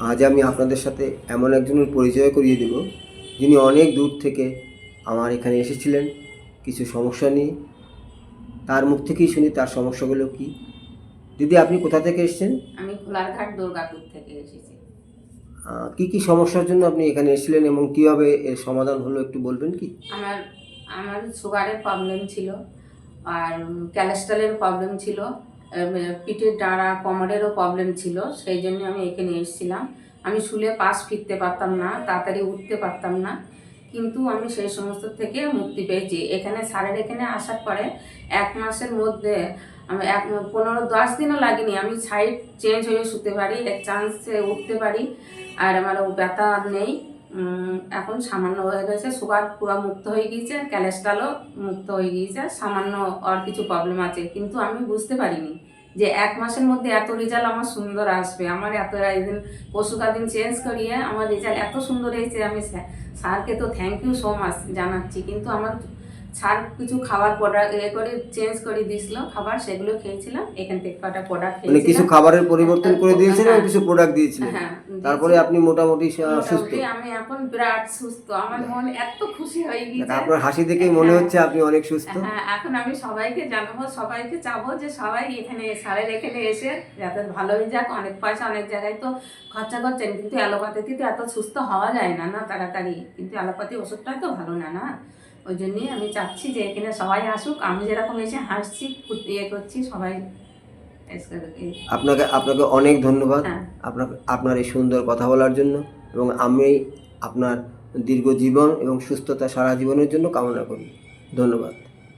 আজ আমি আপনাদের সাথে এমন একজনের পরিচয় করিয়ে দেব যিনি অনেক দূর থেকে আমার এখানে এসেছিলেন। কিছু সমস্যা নিয়ে। তার মুখ থেকেই শুনি তার সমস্যাগুলো কি। দিদি আপনি কোথা থেকে এসেছেন? আমি খোলারঘাট দুর্গাপুর থেকে এসেছি। কি কি সমস্যার জন্য আপনি এখানে এসেছিলেন এবং কীভাবে এর সমাধান হলো একটু বলবেন কি? আমার আমার সুগারের প্রবলেম ছিল আর ক্যালেস্ট্রলের প্রবলেম ছিল। পিঠের ডাঁড়া, কোমরেরও প্রবলেম ছিল, সেই জন্য আমি এখানে এসেছিলাম। আমি শুলে পাশ ফিরতে পারতাম না, তাড়াতাড়ি উঠতে পারতাম না। কিন্তু আমি সেই সমস্ত থেকে মুক্তি পেয়েছি। এখানে সারের এখানে আসার পরে এক মাসের মধ্যে আমি এক পনেরো, দশ দিনও লাগেনি। আমি সাইড চেঞ্জ হয়ে শুতে পারি এক চান্সে উঠতে পারি, আর আমার ব্যথা নেই। এখন সামান্য হয়ে গেছে সুগার পুরো মুক্ত হয়ে গিয়েছে ক্যালেস্ট্রলও মুক্ত হয়ে গিয়েছে সামান্য আর কিছু প্রবলেম আছে। কিন্তু আমি বুঝতে পারিনি যে এক মাসের মধ্যে এত রেজাল্ট আমার সুন্দর আসবে। আমার এত একদিন পশু কাদিন চেঞ্জ করিয়ে আমার রেজাল্ট এত সুন্দর হয়েছে, আমি স্যার- স্যারকে তো থ্যাংক ইউ সো মাচ জানাচ্ছি। কিন্তু আমার স্যার কিছু খাবার প্রোডাক্ট এ করে চেঞ্জ করে দিয়েছিল খাবার সেগুলো খেয়েছিলাম এখান থেকে কটা প্রোডাক্ট মানে কিছু খাবারের পরিবর্তন করে দিয়েছিলেন এবং কিছু প্রোডাক্ট দিয়েছিলেন। হ্যাঁ তারপরে আপনি মোটামুটি সুস্থ। আমি এখন বিরাট সুস্থ আমার মন এত খুশি হয়ে গেছে আপনার হাসি দেখে মনে হচ্ছে আপনি অনেক সুস্থ। হ্যাঁ এখন আমি সবাইকে জানাব সবাইকে চাবো যে সবাই এখানে স্যারের এখানে এসে যাতে ভালো হয়ে যাক অনেক পয়সা অনেক জায়গায় তো খরচা করছেন কিন্তু অ্যালোপ্যাথিতে তো এত সুস্থ হওয়া যায় না না তাড়াতাড়ি। কিন্তু অ্যালোপ্যাথি ওষুধটা তো ভালো না না? ওই জন্যই আমি চাচ্ছি যে এখানে সবাই আসুক আমি যেরকম এসে হাসছি ইয়ে করছি সবাই আপনাকে আপনাকে অনেক ধন্যবাদ হ্যাঁ। আপনার আপনার এই সুন্দর কথা বলার জন্য এবং আমি আপনার দীর্ঘ জীবন এবং সুস্থতা সারা জীবনের জন্য কামনা করি। ধন্যবাদ।